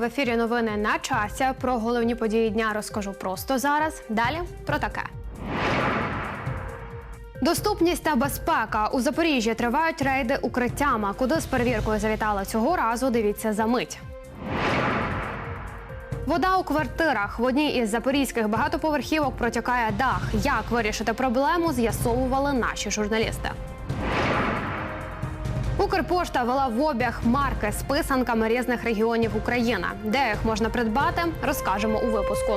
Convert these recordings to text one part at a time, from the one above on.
в ефірі новини на часі. Про головні події дня розкажу просто зараз. Далі про таке. Доступність та безпека у Запоріжжі тривають рейди укриттями. Куди з перевіркою завітала цього разу? Дивіться за мить. Вода у квартирах в одній із запорізьких багатоповерхівок протікає дах. Як вирішити проблему, з'ясовували наші журналісти. Укрпошта вела в обіг марки з писанками різних регіонів України. Де їх можна придбати, розкажемо у випуску.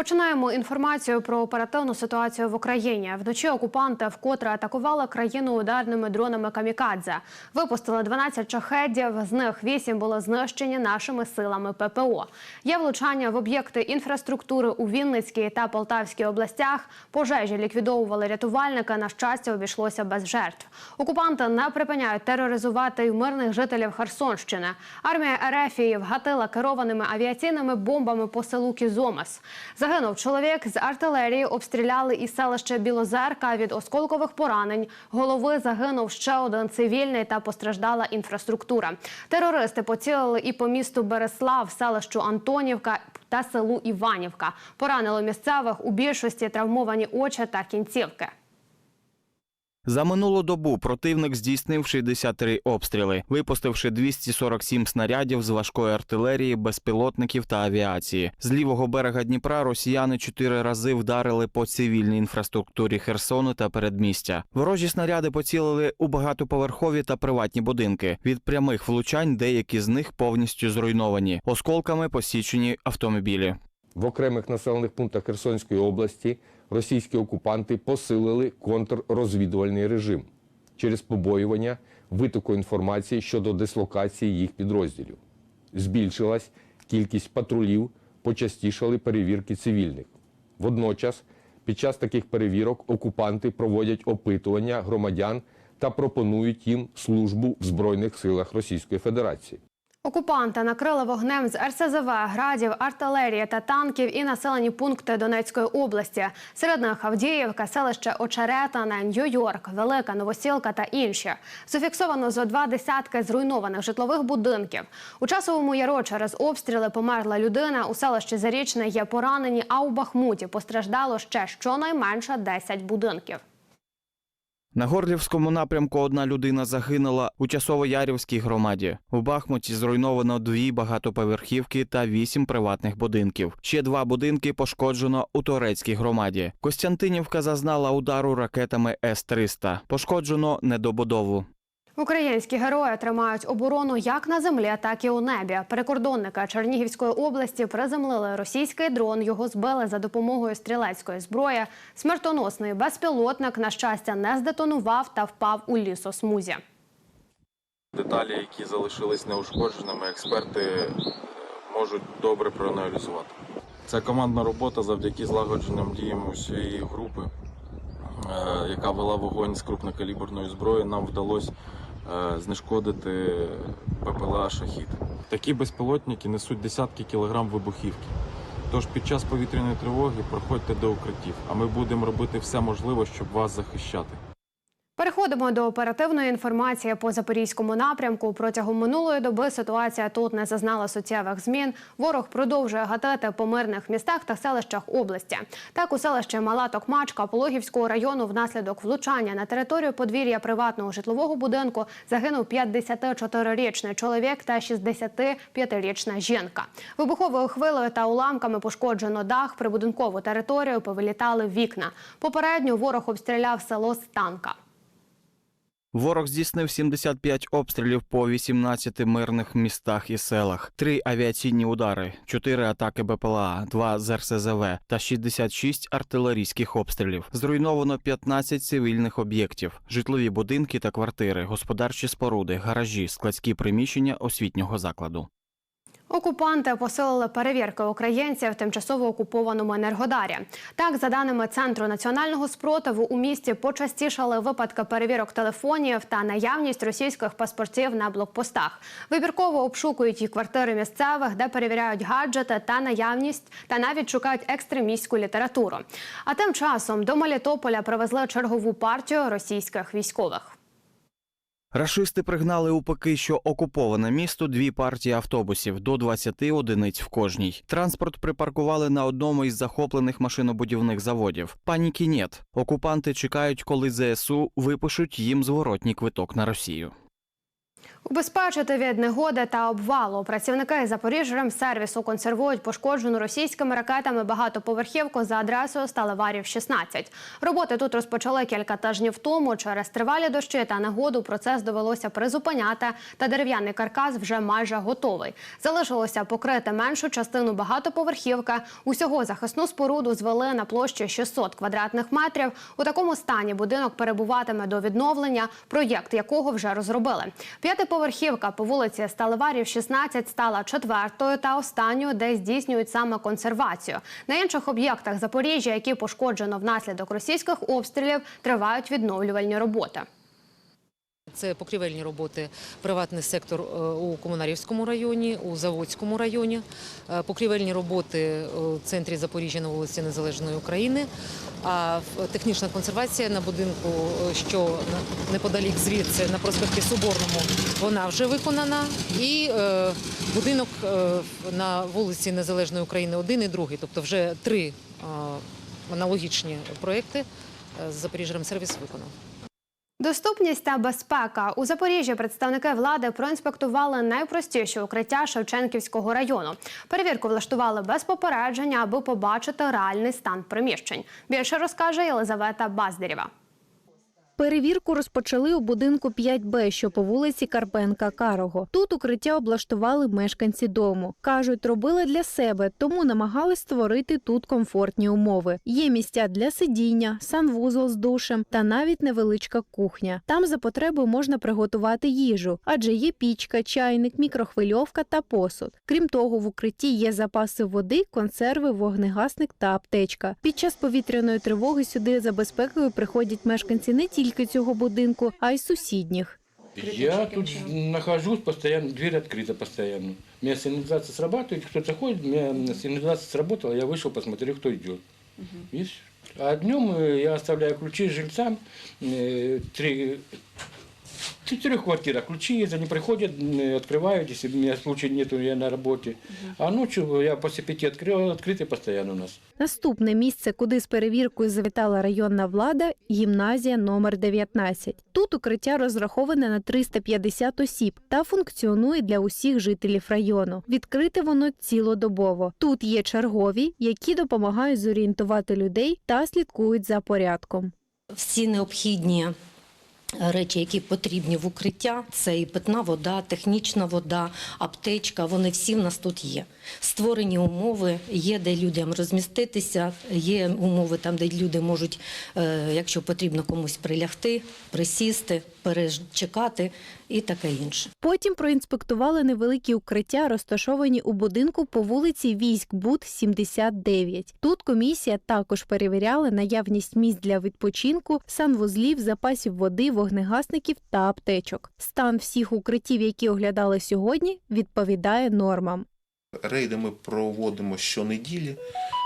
Починаємо інформацію про оперативну ситуацію в Україні. Вночі окупанти вкотре атакували країну ударними дронами камікадзе. Випустили 12 шахедів. З них 8 були знищені нашими силами ППО. Є влучання в об'єкти інфраструктури у Вінницькій та Полтавській областях. Пожежі ліквідовували рятувальники. На щастя, обійшлося без жертв. Окупанти не припиняють тероризувати й мирних жителів Херсонщини. Армія Ерефії вгатила керованими авіаційними бомбами по селу Кізомес. Загинув чоловік з артилерії, обстріляли і селище Білозерка від осколкових поранень. Голови загинув ще один цивільний та постраждала інфраструктура. Терористи поцілили і по місту Береслав, селищу Антонівка та селу Іванівка. Поранило місцевих у більшості травмовані очі та кінцівки. За минулу добу противник здійснив 63 обстріли, випустивши 247 снарядів з важкої артилерії, безпілотників та авіації. З лівого берега Дніпра росіяни чотири рази вдарили по цивільній інфраструктурі Херсону та передмістя. Ворожі снаряди поцілили у багатоповерхові та приватні будинки. Від прямих влучань деякі з них повністю зруйновані. Осколками посічені автомобілі. В окремих населених пунктах Херсонської області російські окупанти посилили контррозвідувальний режим через побоювання витоку інформації щодо дислокації їх підрозділів. Збільшилась кількість патрулів, почастішали перевірки цивільних. Водночас, під час таких перевірок окупанти проводять опитування громадян та пропонують їм службу в Збройних силах Російської Федерації. Окупанти накрили вогнем з РСЗВ, градів, артилерії та танків і населені пункти Донецької області. Серед них Авдіївка, селище Очеретине, Нью-Йорк, Велика Новосілка та інші. Зафіксовано зо два десятки зруйнованих житлових будинків. У часовому яру через обстріли померла людина. У селищі Зарічне є поранені, а у Бахмуті постраждало ще щонайменше 10 будинків. На Горлівському напрямку одна людина загинула у Часово-Ярівській громаді. У Бахмуті зруйновано дві багатоповерхівки та вісім приватних будинків. Ще два будинки пошкоджено у Торецькій громаді. Костянтинівка зазнала удару ракетами С-300. Пошкоджено недобудову. Українські герої тримають оборону як на землі, так і у небі. Прикордонника Чернігівської області приземлили російський дрон. Його збили за допомогою стрілецької зброї. Смертоносний безпілотник, на щастя, не здетонував та впав у лісосмузі. Деталі, які залишились неушкодженими, експерти е, можуть добре проаналізувати. Це командна робота завдяки злагодженим діям усієї групи, е, яка вела вогонь з крупнокаліберної зброї. Нам вдалося знешкодити ППЛА Шахід. Такі безпілотники несуть десятки кілограм вибухівки. Тож під час повітряної тривоги проходьте до укриттів, а ми будемо робити все можливе, щоб вас захищати. Переходимо до оперативної інформації по запорізькому напрямку. Протягом минулої доби ситуація тут не зазнала суттєвих змін. Ворог продовжує гатити по мирних містах та селищах області. Так у селищі Мала Токмачка Пологівського району внаслідок влучання на територію подвір'я приватного житлового будинку загинув 54-річний чоловік та 65-річна жінка. Вибуховою хвилею та уламками пошкоджено дах, прибудинкову територію повилітали вікна. Попередньо ворог обстріляв село з танка. Ворог здійснив 75 обстрілів по 18 мирних містах і селах, 3 авіаційні удари, 4 атаки БПЛА, 2 з РСЗВ та 66 артилерійських обстрілів. Зруйновано 15 цивільних об'єктів, житлові будинки та квартири, господарчі споруди, гаражі, складські приміщення освітнього закладу. Окупанти посилили перевірки українців в тимчасово окупованому Енергодарі. Так, за даними Центру національного спротиву, у місті почастішали випадки перевірок телефонів та наявність російських паспортів на блокпостах. Вибірково обшукують і квартири місцевих, де перевіряють гаджети та наявність, та навіть шукають екстремістську літературу. А тим часом до Мелітополя привезли чергову партію російських військових. Рашисти пригнали у поки що окуповане місто дві партії автобусів до 20 одиниць в кожній. Транспорт припаркували на одному із захоплених машинобудівних заводів. Паніки нет. Окупанти чекають, коли ЗСУ випишуть їм зворотній квиток на Росію. Убезпечити від негоди та обвалу працівники Запоріжремсервісу консервують пошкоджену російськими ракетами багатоповерхівку за адресою Сталеварів 16. Роботи тут розпочали кілька тижнів тому. Через тривалі дощі та негоду процес довелося призупиняти, та дерев'яний каркас вже майже готовий. Залишилося покрити меншу частину багатоповерхівки. Усього захисну споруду звели на площі 600 квадратних метрів. У такому стані будинок перебуватиме до відновлення, проєкт якого вже розробили. П'ятиповерхівка по вулиці Сталеварів 16 стала четвертою та останньою, де здійснюють саме консервацію. На інших об'єктах Запоріжжя, які пошкоджено внаслідок російських обстрілів, тривають відновлювальні роботи. Це покрівельні роботи, приватний сектор е, у Комунарівському районі, у Заводському районі, е, покрівельні роботи у центрі Запоріжжя на вулиці Незалежної України, а технічна консервація на будинку, е, що неподалік звідси на проспекті Соборному, вона вже виконана. І е, будинок е, на вулиці Незалежної України один і другий, тобто вже три е, аналогічні проекти е, Запоріжжя сервіс виконав. Доступність та безпека у Запоріжжі представники влади проінспектували найпростіші укриття Шевченківського району. Перевірку влаштували без попередження, аби побачити реальний стан приміщень. Більше розкаже Єлизавета Баздерєва. Перевірку розпочали у будинку 5Б, що по вулиці Карпенка Карого. Тут укриття облаштували мешканці дому. Кажуть, робили для себе, тому намагались створити тут комфортні умови. Є місця для сидіння, санвузол з душем та навіть невеличка кухня. Там за потреби можна приготувати їжу, адже є пічка, чайник, мікрохвильовка та посуд. Крім того, в укритті є запаси води, консерви, вогнегасник та аптечка. Під час повітряної тривоги сюди за безпекою приходять мешканці не тільки цього будинку, а й сусідніх. Я тут нахожусь постоянно, дверь открыта постоянно. У меня сигнализация срабатывает, кто-то ходит, у меня сигнализация сработала, я вышел, посмотрел, кто идет. Видишь? А днем э, я оставляю ключи жильцам, э, три, в четырех квартирах ключи есть, они приходят, э, открывают, если у меня случая нету, я на работе. А ночью я после пяти открыл, открытый постоянно у нас. Наступне місце, куди з перевіркою завітала районна влада гімназія номер 19. Тут укриття розраховане на 350 осіб та функціонує для усіх жителів району. Відкрите воно цілодобово. Тут є чергові, які допомагають зорієнтувати людей та слідкують за порядком. всі необхідні речі, які потрібні в укриття, це і питна вода, технічна вода, аптечка. Вони всі в нас тут є. Створені умови, є де людям розміститися, є умови там, де люди можуть, е, якщо потрібно комусь прилягти, присісти, перечекати і таке інше. Потім проінспектували невеликі укриття, розташовані у будинку по вулиці Військ-Буд 79. Тут комісія також перевіряла наявність місць для відпочинку, санвузлів, запасів води, вогнегасників та аптечок. Стан всіх укриттів, які оглядали сьогодні, відповідає нормам. Рейди ми проводимо щонеділі.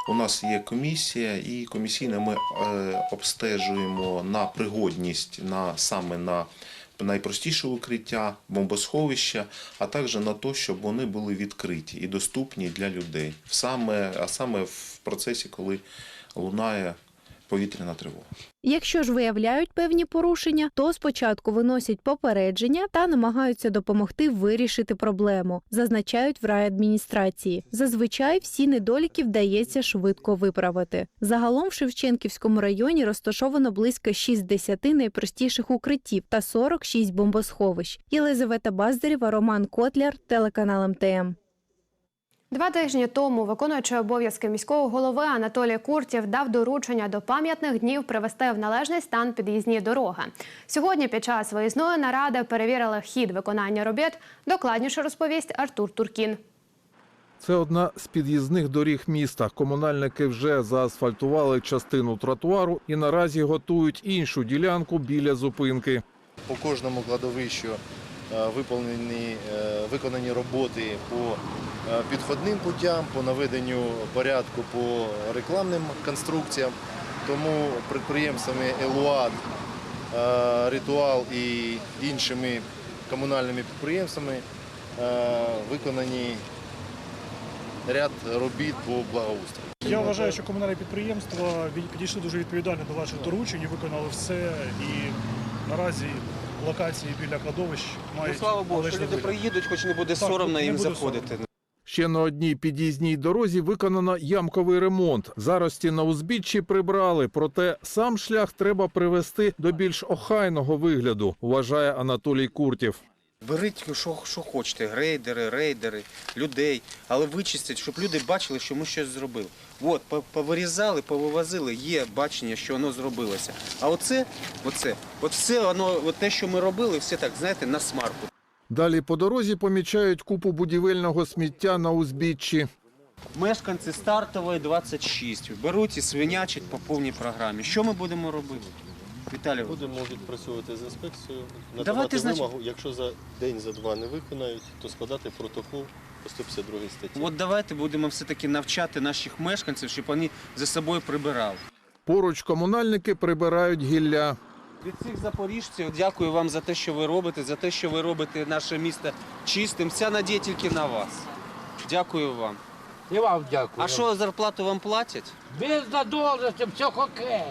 У нас є комісія, і комісійно ми е, обстежуємо на пригодність на саме на найпростіше укриття, бомбосховища, а також на те, щоб вони були відкриті і доступні для людей. Саме, а саме в процесі, коли лунає повітряна тривога. Якщо ж виявляють певні порушення, то спочатку виносять попередження та намагаються допомогти вирішити проблему, зазначають в райадміністрації. Зазвичай всі недоліки вдається швидко виправити. Загалом в Шевченківському районі розташовано близько 60 найпростіших укриттів та 46 бомбосховищ. Єлизавета Баздарєва, Роман Котляр, телеканал МТМ. Два тижні тому виконуючий обов'язки міського голови Анатолій Куртів дав доручення до пам'ятних днів привести в належний стан під'їзні дороги. Сьогодні під час виїзної наради перевірили хід виконання робіт. Докладніше розповість Артур Туркін. Це одна з під'їзних доріг міста. Комунальники вже заасфальтували частину тротуару і наразі готують іншу ділянку біля зупинки. По кожному кладовищу виповнені, е, виконані роботи по е, підходним путям, по наведенню порядку по рекламним конструкціям. Тому підприємствами Елуат е, ритуал і іншими комунальними підприємствами е, виконані ряд робіт по благоустрою. Я вважаю, що комунальні підприємства підійшли дуже відповідально до ваших доручень і виконали все. І наразі локації біля кладовищ мають Ну, слава Богу, що належний люди вигляд. приїдуть, хоч не буде Так, соромно не їм буде заходити. Ще на одній під'їзній дорозі виконано ямковий ремонт. Зарості на узбіччі прибрали, проте сам шлях треба привести до більш охайного вигляду, вважає Анатолій Куртів. Беріть, що, що хочете, грейдери, рейдери, людей, але вичистять, щоб люди бачили, що ми щось зробили. От, по- повирізали, повивозили, є бачення, що воно зробилося. А оце, оце, от все воно, от те, що ми робили, все так, знаєте, на смарку. Далі по дорозі помічають купу будівельного сміття на узбіччі. Мешканці стартової 26 беруть і свинячать по повній програмі. Що ми будемо робити? Віталій, Будемо відпрацьовувати з інспекцією, Давайте, надавати значить- вимогу, якщо за день, за два не виконають, то складати протокол по 152 статті. от давайте будемо все-таки навчати наших мешканців, щоб вони за собою прибирали. Поруч комунальники прибирають гілля. Від цих запоріжців дякую вам за те, що ви робите, за те, що ви робите наше місто чистим. Вся надія тільки на вас. Дякую вам. І вам дякую. А що зарплату вам платять? Без задовженості, все окей.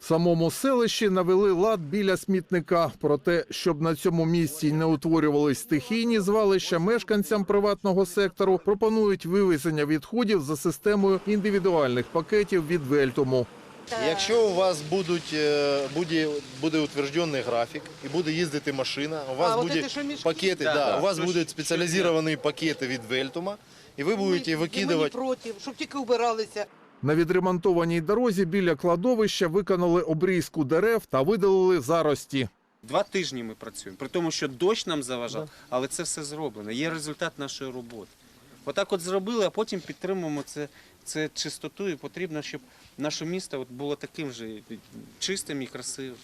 В самому селищі навели лад біля смітника. Проте, щоб на цьому місці не утворювались стихійні звалища, мешканцям приватного сектору пропонують вивезення відходів за системою індивідуальних пакетів від Вельтому. Якщо у вас будуть, е, буде, буде утверждений графік і буде їздити машина, у вас А, буде пакети, Да, да, да, у вас будуть спеціалізовані пакети від Вельтума, і ви будете викидувати. проти, щоб тільки вбиралися. На відремонтованій дорозі біля кладовища виконали обрізку дерев та видалили зарості. Два тижні ми працюємо, при тому, що дощ нам заважав, але це все зроблено. Є результат нашої роботи. Отак от зробили, а потім підтримуємо це, це чистоту, і потрібно, щоб наше місто от було таким же чистим і красивим.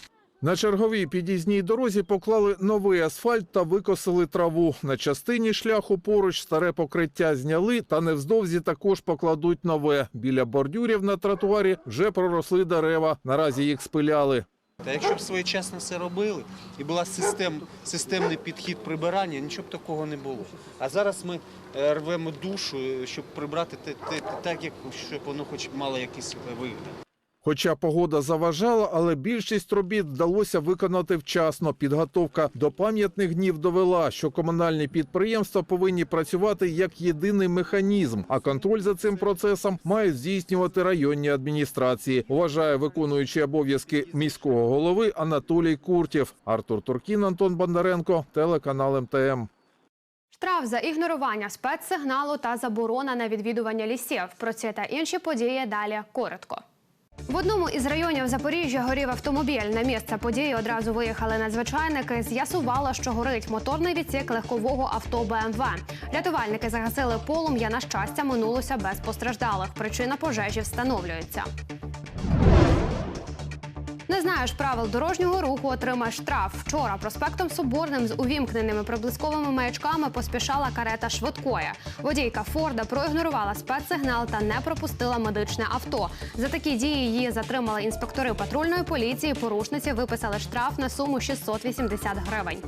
На черговій під'їзній дорозі поклали новий асфальт та викосили траву. На частині шляху поруч старе покриття зняли, та невздовзі також покладуть нове. Біля бордюрів на тротуарі вже проросли дерева. Наразі їх спиляли. Та якщо б своєчасно все робили і була систем, системний підхід прибирання, нічого б такого не було. А зараз ми е, рвемо душу, е, щоб прибрати те, те, так, як щоб воно хоч мало якийсь вигляд. Хоча погода заважала, але більшість робіт вдалося виконати вчасно. Підготовка до пам'ятних днів довела, що комунальні підприємства повинні працювати як єдиний механізм, а контроль за цим процесом мають здійснювати районні адміністрації. Вважає виконуючий обов'язки міського голови Анатолій Куртєв. Артур Туркін, Антон Бондаренко, телеканал МТМ. Штраф за ігнорування спецсигналу та заборона на відвідування лісів. Про це та інші події далі коротко. В одному із районів Запоріжжя горів автомобіль. На місце події одразу виїхали надзвичайники. З'ясувало, що горить моторний відсік легкового авто БМВ. Рятувальники загасили полум'я. На щастя, минулося без постраждалих. Причина пожежі встановлюється. Не знаєш правил дорожнього руху, отримаєш штраф. Вчора проспектом Соборним з увімкненими приблизковими маячками поспішала карета швидкої. Водійка Форда проігнорувала спецсигнал та не пропустила медичне авто. За такі дії її затримали інспектори патрульної поліції. Порушниці виписали штраф на суму 680 гривень.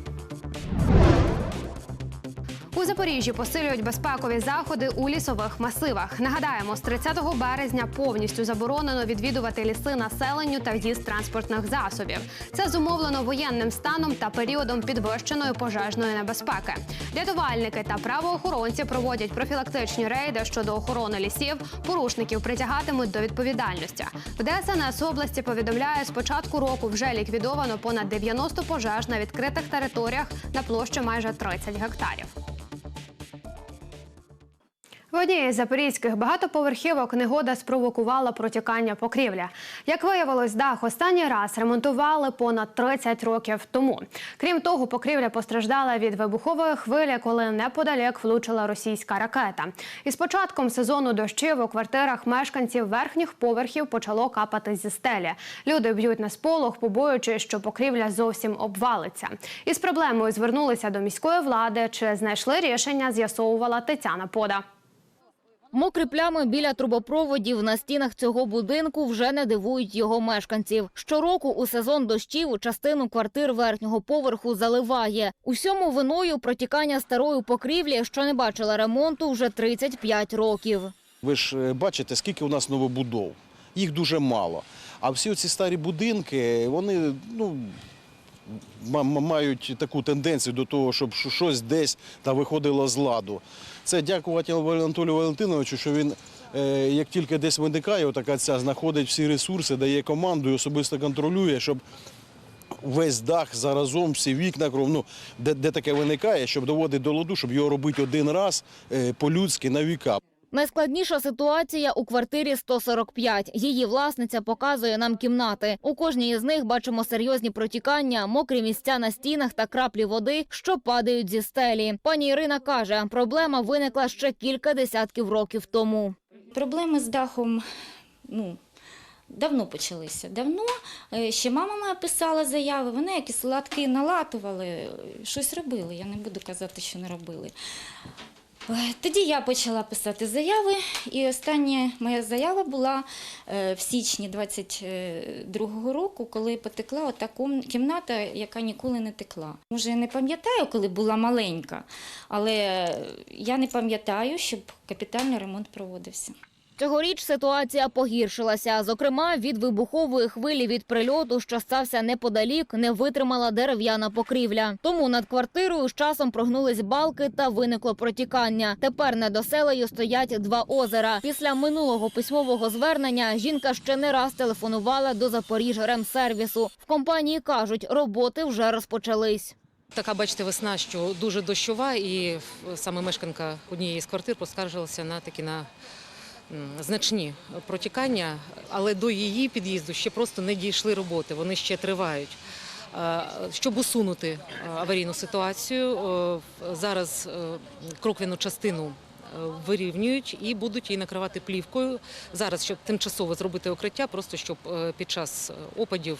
У Запоріжжі посилюють безпекові заходи у лісових масивах. Нагадаємо, з 30 березня повністю заборонено відвідувати ліси населенню та в'їзд транспортних засобів. Це зумовлено воєнним станом та періодом підвищеної пожежної небезпеки. Рятувальники та правоохоронці проводять профілактичні рейди щодо охорони лісів. Порушників притягатимуть до відповідальності. В ДСНС області повідомляє, з початку року вже ліквідовано понад 90 пожеж на відкритих територіях на площі майже 30 гектарів. В одній із запорізьких багатоповерхівок негода спровокувала протікання покрівля. Як виявилось, дах останній раз ремонтували понад 30 років тому. Крім того, покрівля постраждала від вибухової хвилі, коли неподалік влучила російська ракета. І з початком сезону дощів у квартирах мешканців верхніх поверхів почало капати зі стелі. Люди б'ють на сполох, побоюючись, що покрівля зовсім обвалиться. Із проблемою звернулися до міської влади. Чи знайшли рішення, з'ясовувала Тетяна Пода. Мокрі плями біля трубопроводів на стінах цього будинку вже не дивують його мешканців. Щороку у сезон дощів частину квартир верхнього поверху заливає. Усьому виною протікання старої покрівлі, що не бачила ремонту вже 35 років. Ви ж е, бачите, скільки у нас новобудов. Їх дуже мало. А всі ці старі будинки, вони ну, мають таку тенденцію до того, щоб щось десь та виходило з ладу. Це дякувати Анатолію Валентиновичу, що він, е, як тільки десь виникає, така ця знаходить всі ресурси, дає команду і особисто контролює, щоб весь дах заразом, всі вікна, кров, ну, де, де таке виникає, щоб доводити до ладу, щоб його робити один раз е, по-людськи на віка. Найскладніша ситуація у квартирі 145. Її власниця показує нам кімнати. У кожній із них бачимо серйозні протікання, мокрі місця на стінах та краплі води, що падають зі стелі. Пані Ірина каже, проблема виникла ще кілька десятків років тому. Проблеми з дахом ну, давно почалися. Давно Е, ще мама моя писала заяви, вони якісь латки налатували, е, щось робили. Я не буду казати, що не робили. Е, Тоді я почала писати заяви, і остання моя заява була е, в січні 22-го року, коли потекла ота кімната, яка ніколи не текла. Може, я не пам'ятаю, коли була маленька, але я не пам'ятаю, щоб капітальний ремонт проводився. Цьогоріч ситуація погіршилася. Зокрема, від вибухової хвилі від прильоту, що стався неподалік, не витримала дерев'яна покрівля. Тому над квартирою з часом прогнулись балки та виникло протікання. Тепер над оселею стоять два озера. Після минулого письмового звернення жінка ще не раз телефонувала до Запоріжремсервісу. В компанії кажуть, роботи вже розпочались. Така, бачите, весна, що дуже дощова, і саме мешканка однієї з квартир поскаржилася на такі на значні протікання, але до її під'їзду ще просто не дійшли роботи, вони ще тривають. Щоб усунути е, аварійну ситуацію, зараз е, кроквіну частину е, вирівнюють і будуть її накривати плівкою. Зараз, щоб тимчасово зробити укриття, просто щоб під час опадів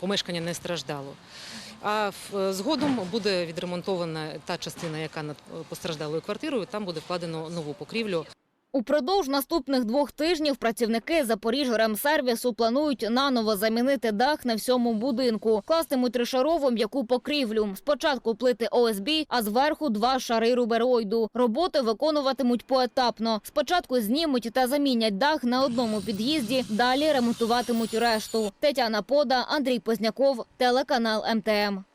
помешкання не страждало. А згодом буде відремонтована та частина, яка над постраждалою квартирою. Там буде вкладено нову покрівлю. Упродовж наступних двох тижнів працівники Запоріжремсервісу планують наново замінити дах на всьому будинку. Кластимуть тришарову м'яку покрівлю. Спочатку плити ОСБ, а зверху два шари рубероїду. Роботи виконуватимуть поетапно. Спочатку знімуть та замінять дах на одному під'їзді, далі ремонтуватимуть решту. Тетяна Пода, Андрій Позняков, телеканал МТМ.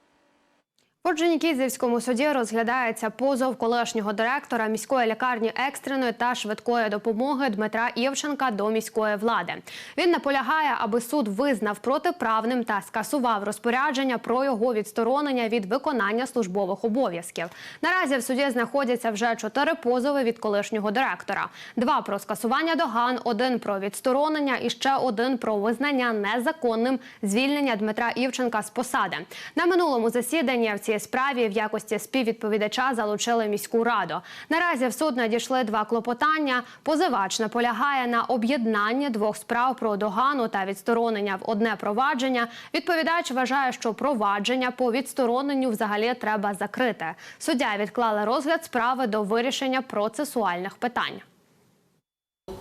В Орджонікідзевському суді розглядається позов колишнього директора міської лікарні екстреної та швидкої допомоги Дмитра Івченка до міської влади. Він наполягає, аби суд визнав протиправним та скасував розпорядження про його відсторонення від виконання службових обов'язків. Наразі в суді знаходяться вже чотири позови від колишнього директора: два про скасування доган, один про відсторонення і ще один про визнання незаконним звільнення Дмитра Івченка з посади. На минулому засіданні в цій справі в якості співвідповідача залучили міську раду. Наразі в суд надійшли два клопотання. Позивач наполягає на об'єднанні двох справ про догану та відсторонення в одне провадження. Відповідач вважає, що провадження по відстороненню взагалі треба закрити. Суддя відклала розгляд справи до вирішення процесуальних питань.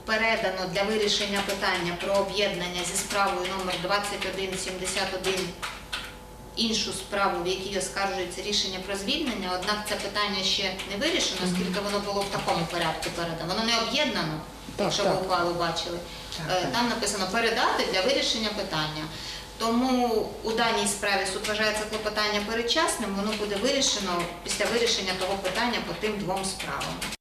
передано для вирішення питання про об'єднання зі справою номер 2171 іншу справу, в якій оскаржується рішення про звільнення, однак це питання ще не вирішено, оскільки воно було в такому порядку передано. Воно не об'єднано, якщо ви ухвалу бачили. Е, Там написано передати для вирішення питання. Тому у даній справі суд вважає це клопотання передчасним, воно буде вирішено після вирішення того питання по тим двом справам.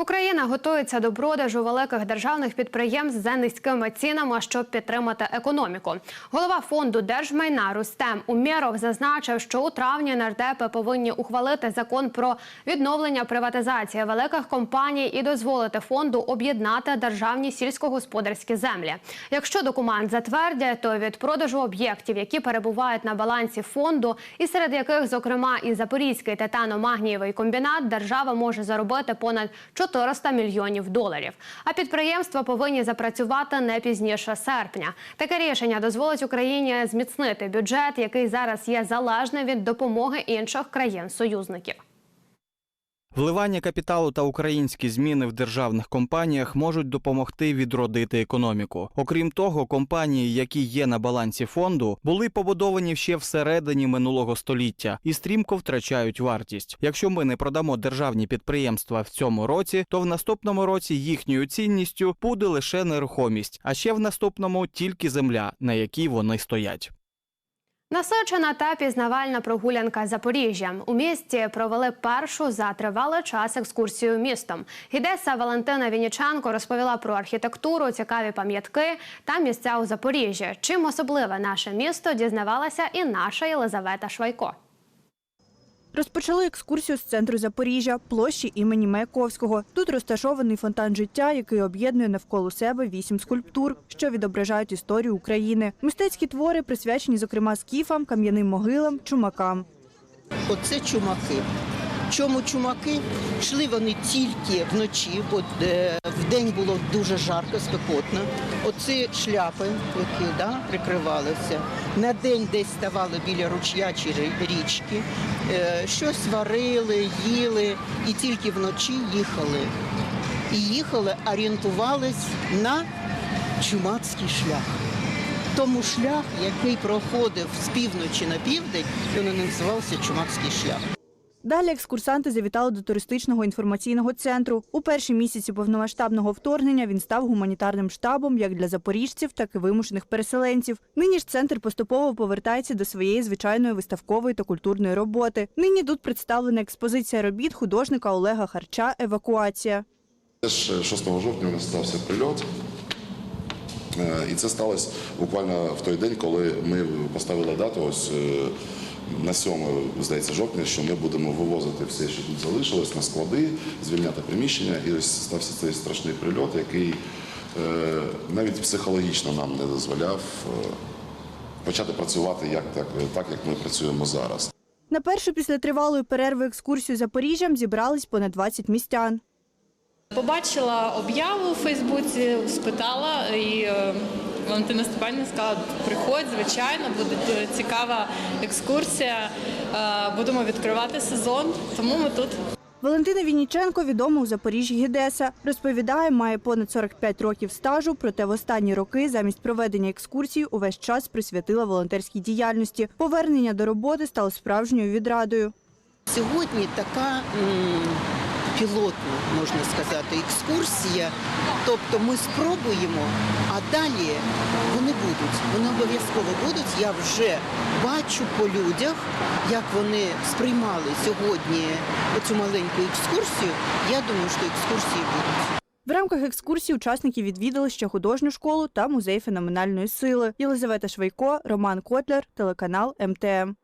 Україна готується до продажу великих державних підприємств за низькими цінами, щоб підтримати економіку. Голова фонду держмайна Рустем Умєров зазначив, що у травні нардепи повинні ухвалити закон про відновлення приватизації великих компаній і дозволити фонду об'єднати державні сільськогосподарські землі. Якщо документ затвердять, то від продажу об'єктів, які перебувають на балансі фонду, і серед яких, зокрема, і Запорізький титано-магнієвий комбінат, держава може заробити понад 400 мільйонів доларів. А підприємства повинні запрацювати не пізніше серпня. Таке рішення дозволить Україні зміцнити бюджет, який зараз є залежним від допомоги інших країн-союзників. Вливання капіталу та українські зміни в державних компаніях можуть допомогти відродити економіку. Окрім того, компанії, які є на балансі фонду, були побудовані ще всередині минулого століття і стрімко втрачають вартість. Якщо ми не продамо державні підприємства в цьому році, то в наступному році їхньою цінністю буде лише нерухомість, а ще в наступному тільки земля, на якій вони стоять. Насичена та пізнавальна прогулянка Запоріжжя У місті провели першу за тривалий час екскурсію містом. Гідеса Валентина Вініченко розповіла про архітектуру, цікаві пам'ятки та місця у Запоріжжі. Чим особливе наше місто дізнавалася і наша Єлизавета Швайко. Розпочали екскурсію з центру Запоріжжя, площі імені Маяковського. Тут розташований фонтан життя, який об'єднує навколо себе вісім скульптур, що відображають історію України. Мистецькі твори присвячені, зокрема, скіфам, кам'яним могилам, чумакам. Оце чумаки. Чому чумаки? Йшли вони тільки вночі, бо е, вдень було дуже жарко, спекотно. Оці шляпи, які да, прикривалися. На день десь ставали біля ручя чи річки, е, щось варили, їли і тільки вночі їхали. І їхали, орієнтувались на чумацький шлях. Тому шлях, який проходив з півночі на південь, він називався Чумацький шлях. Далі екскурсанти завітали до туристичного інформаційного центру. У перші місяці повномасштабного вторгнення він став гуманітарним штабом як для запоріжців, так і вимушених переселенців. Нині ж центр поступово повертається до своєї звичайної виставкової та культурної роботи. Нині тут представлена експозиція робіт художника Олега Харча Евакуація. Теж 6 жовтня у нас стався прильот. Е, І це сталося буквально в той день, коли ми поставили дату ось е, на 7, здається, жовтня, що ми будемо вивозити все, що тут залишилось, на склади, звільняти приміщення. І ось стався цей страшний прильот, який е, навіть психологічно нам не дозволяв е, почати працювати як, так, так, як ми працюємо зараз. На першу після тривалої перерви екскурсію Запоріжжям зібрались понад 20 містян. Побачила об'яву у Фейсбуці, спитала, і е, Валентина Степанівна сказала, приходь, звичайно, буде е, цікава екскурсія. Е, Будемо відкривати сезон, тому ми тут. Валентина Вінніченко відома у Запоріжжі Гідеса. Розповідає, має понад 45 років стажу, проте в останні роки замість проведення екскурсій увесь час присвятила волонтерській діяльності. Повернення до роботи стало справжньою відрадою. Сьогодні така пілотна, можна сказати, екскурсія. Тобто ми спробуємо, а далі вони будуть. Вони обов'язково будуть. Я вже бачу по людях, як вони сприймали сьогодні оцю маленьку екскурсію. Я думаю, що екскурсії будуть. В рамках екскурсії учасники відвідали ще художню школу та музей феноменальної сили. Єлизавета Швайко, Роман Котлер, телеканал МТМ.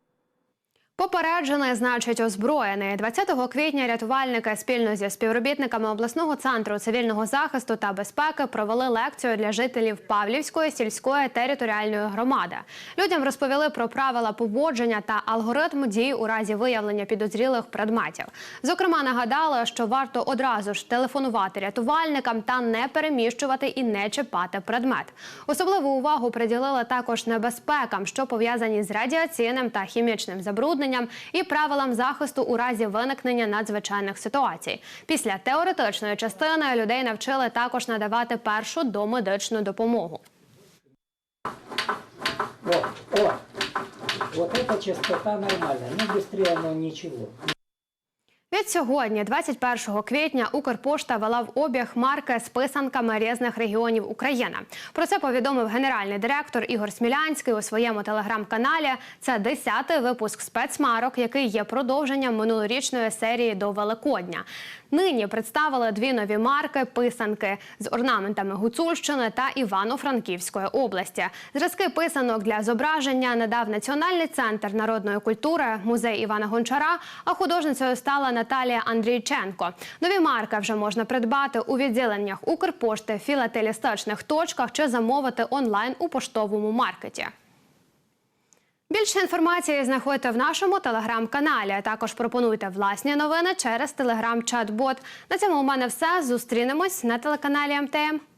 Попереджений, значить, озброєний. 20 квітня рятувальники спільно зі співробітниками обласного центру цивільного захисту та безпеки провели лекцію для жителів Павлівської сільської територіальної громади. Людям розповіли про правила поводження та алгоритм дій у разі виявлення підозрілих предметів. Зокрема, нагадали, що варто одразу ж телефонувати рятувальникам та не переміщувати і не чіпати предмет. Особливу увагу приділили також небезпекам, що пов'язані з радіаційним та хімічним забрудненням і правилам захисту у разі виникнення надзвичайних ситуацій. Після теоретичної частини людей навчили також надавати першу домедичну допомогу. Вот, о, вот эта частота нормальная, ну быстрее оно ничего. Від сьогодні, 21 квітня, Укрпошта вела в обіг марки з писанками різних регіонів України. Про це повідомив генеральний директор Ігор Смілянський у своєму телеграм-каналі. Це 10-й випуск спецмарок, який є продовженням минулорічної серії до Великодня. Нині представили дві нові марки писанки з орнаментами Гуцульщини та Івано-Франківської області. Зразки писанок для зображення надав Національний центр народної культури, музей Івана Гончара. А художницею стала Наталія Андрійченко. Нові марки вже можна придбати у відділеннях Укрпошти, філателістичних точках чи замовити онлайн у поштовому маркеті. Більше інформації знаходите в нашому телеграм-каналі. Також пропонуйте власні новини через телеграм-чат-бот. На цьому у мене все. Зустрінемось на телеканалі МТМ.